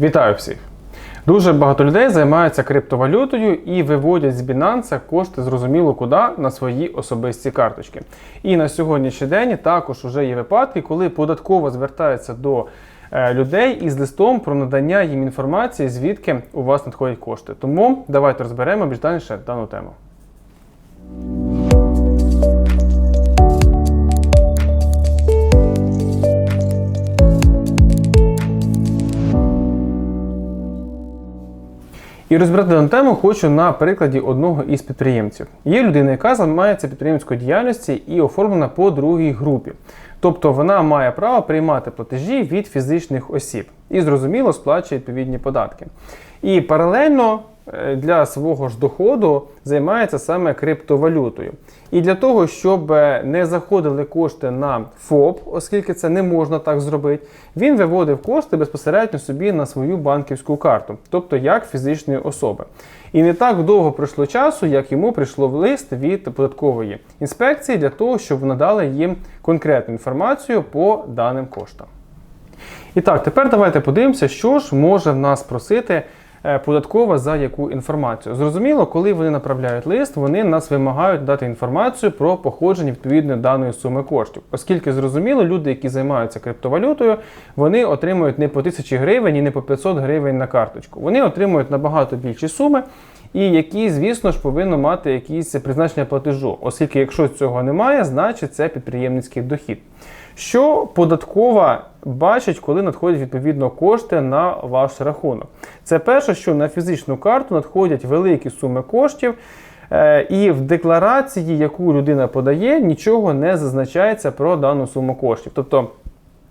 Вітаю всіх! Дуже багато людей займаються криптовалютою і виводять з Binance кошти зрозуміло куди на свої особисті карточки. І на сьогоднішній день також вже є випадки, коли податково звертається до е, людей із листом про надання їм інформації, звідки у вас надходять кошти. Тому давайте розберемо більш дальніше дану тему. І розбирати дану тему хочу на прикладі одного із підприємців. Є людина, яка займається підприємською діяльністю і оформлена по другій групі. Тобто вона має право приймати платежі від фізичних осіб і зрозуміло сплачує відповідні податки. І паралельно для свого ж доходу займається саме криптовалютою. І для того, щоб е, не заходили кошти на ФОП, оскільки це не можна так зробити, він виводив кошти безпосередньо собі на свою банківську карту, тобто як фізичної особи. І не так довго пройшло часу, як йому прийшло в лист від податкової інспекції для того, щоб надали їм конкретну інформацію по даним коштам. І так, тепер давайте подивимося, що ж може в нас просити е, податкова за яку інформацію. Зрозуміло, коли вони направляють лист, вони нас вимагають дати інформацію про походження відповідної даної суми коштів. Оскільки зрозуміло, люди, які займаються криптовалютою, вони отримують не по 1000 гривень і не по 500 гривень на карточку. Вони отримують набагато більші суми. І які, звісно ж, повинно мати якісь призначення платежу, оскільки, якщо цього немає, значить це підприємницький дохід. Що податкова бачить, коли надходять відповідно кошти на ваш рахунок? Це перше, що на фізичну карту надходять великі суми коштів, е, і в декларації, яку людина подає, нічого не зазначається про дану суму коштів. Тобто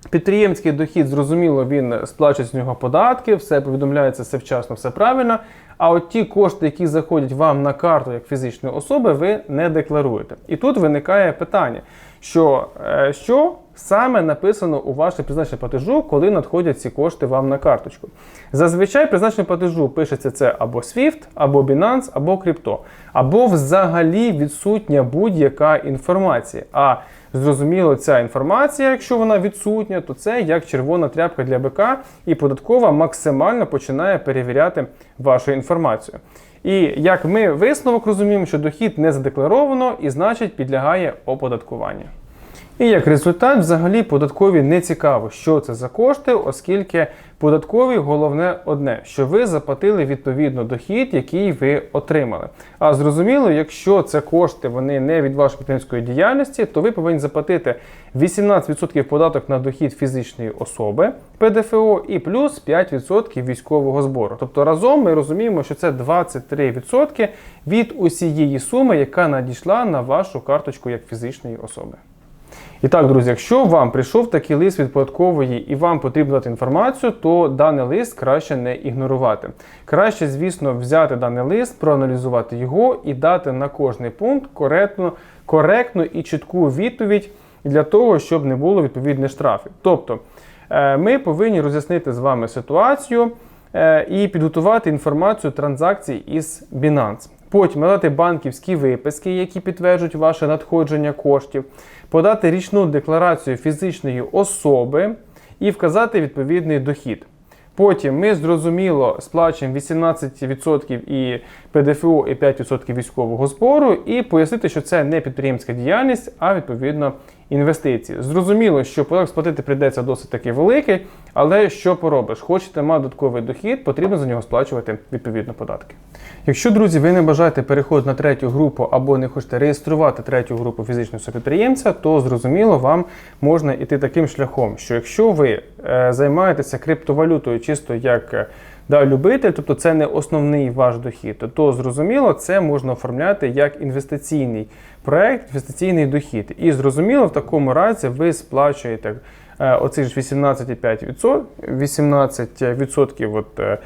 Підприємський дохід, зрозуміло, він сплачує з нього податки, все повідомляється все вчасно, все правильно. А от ті кошти, які заходять вам на карту як фізичної особи, ви не декларуєте. І тут виникає питання, що е, що саме написано у ваше призначення платежу, коли надходять ці кошти вам на карточку. Зазвичай призначення платежу пишеться це або SWIFT, або Binance, або Crypto, або взагалі відсутня будь-яка інформація. А Зрозуміло, ця інформація, якщо вона відсутня, то це як червона тряпка для БК, і податкова максимально починає перевіряти вашу інформацію. І як ми висновок розуміємо, що дохід не задекларовано і значить підлягає оподаткуванню. І як результат, взагалі податкові не цікаво, що це за кошти, оскільки податкові головне одне, що ви заплатили відповідно дохід, який ви отримали. А зрозуміло, якщо це кошти вони не від вашої підприємської діяльності, то ви повинні заплатити 18% податок на дохід фізичної особи ПДФО і плюс 5% військового збору. Тобто разом ми розуміємо, що це 23% від усієї суми, яка надійшла на вашу карточку як фізичної особи. І так, друзі, якщо вам прийшов такий лист від податкової і вам потрібно дати інформацію, то даний лист краще не ігнорувати. Краще, звісно, взяти даний лист, проаналізувати його і дати на кожний пункт коректну, коректну і чітку відповідь для того, щоб не було відповідних штрафів. Тобто е, ми повинні роз'яснити з вами ситуацію е, і підготувати інформацію транзакцій із Binance. Потім надати банківські виписки, які підтверджують ваше надходження коштів, подати річну декларацію фізичної особи і вказати відповідний дохід. Потім ми зрозуміло сплачуємо 18% і ПДФО і 5% військового збору, і пояснити, що це не підприємська діяльність, а відповідно інвестиції. Зрозуміло, що податок сплатити прийдеться досить таки великий, але що поробиш? Хочете мати додатковий дохід, потрібно за нього сплачувати відповідно податки. Якщо, друзі, ви не бажаєте переходити на третю групу або не хочете реєструвати третю групу фізичного підприємця, то зрозуміло, вам можна йти таким шляхом, що якщо ви е, займаєтеся криптовалютою чисто як е, да, любитель, тобто це не основний ваш дохід, Тобто, то зрозуміло, це можна оформляти як інвестиційний проект, інвестиційний дохід. І зрозуміло, в такому разі ви сплачуєте е, оцих ж 18,5%, 18% от, е,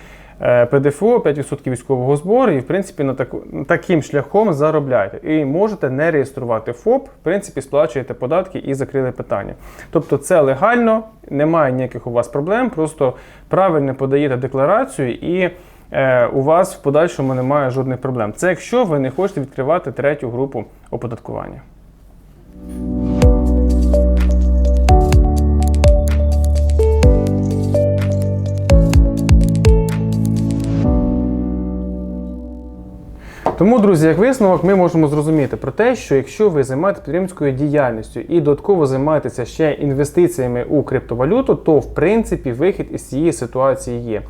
е, ПДФО, 5% військового збору, і в принципі на таку, таким шляхом заробляєте. І можете не реєструвати ФОП, в принципі, сплачуєте податки і закрили питання. Тобто це легально, немає ніяких у вас проблем, просто правильно подаєте декларацію і. У вас в подальшому немає жодних проблем. Це якщо ви не хочете відкривати третю групу оподаткування. Тому, друзі, як висновок, ми можемо зрозуміти про те, що якщо ви займаєтеся підприємською діяльністю і додатково займаєтеся ще інвестиціями у криптовалюту, то в принципі вихід із цієї ситуації є.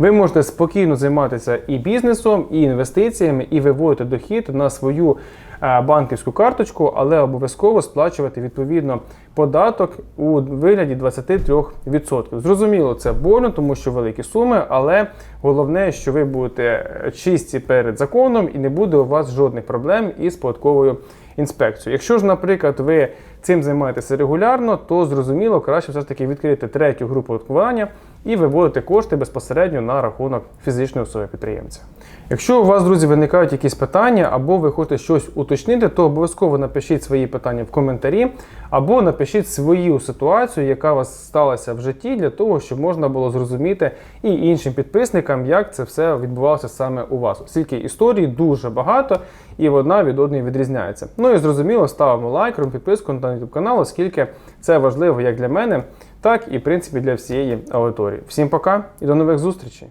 Ви можете спокійно займатися і бізнесом, і інвестиціями, і виводити дохід на свою е, банківську карточку, але обов'язково сплачувати відповідно податок у вигляді 23%. Зрозуміло, це больно, тому що великі суми, але головне, що ви будете чисті перед законом і не буде у вас жодних проблем із податковою інспекцією. Якщо ж, наприклад, ви цим займаєтеся регулярно, то зрозуміло, краще все ж таки відкрити третю групу оподаткування і виводити кошти безпосередньо на рахунок фізичної особи підприємця. Якщо у вас, друзі, виникають якісь питання, або ви хочете щось уточнити, то обов'язково напишіть свої питання в коментарі, або напишіть свою ситуацію, яка у вас сталася в житті, для того, щоб можна було зрозуміти і іншим підписникам, як це все відбувалося саме у вас. Оскільки історій дуже багато і одна від одної відрізняється. Ну і зрозуміло, ставимо лайк, підписку на YouTube канал, оскільки це важливо як для мене, так і в принципі для всієї аудиторії. Всім пока і до нових зустрічей!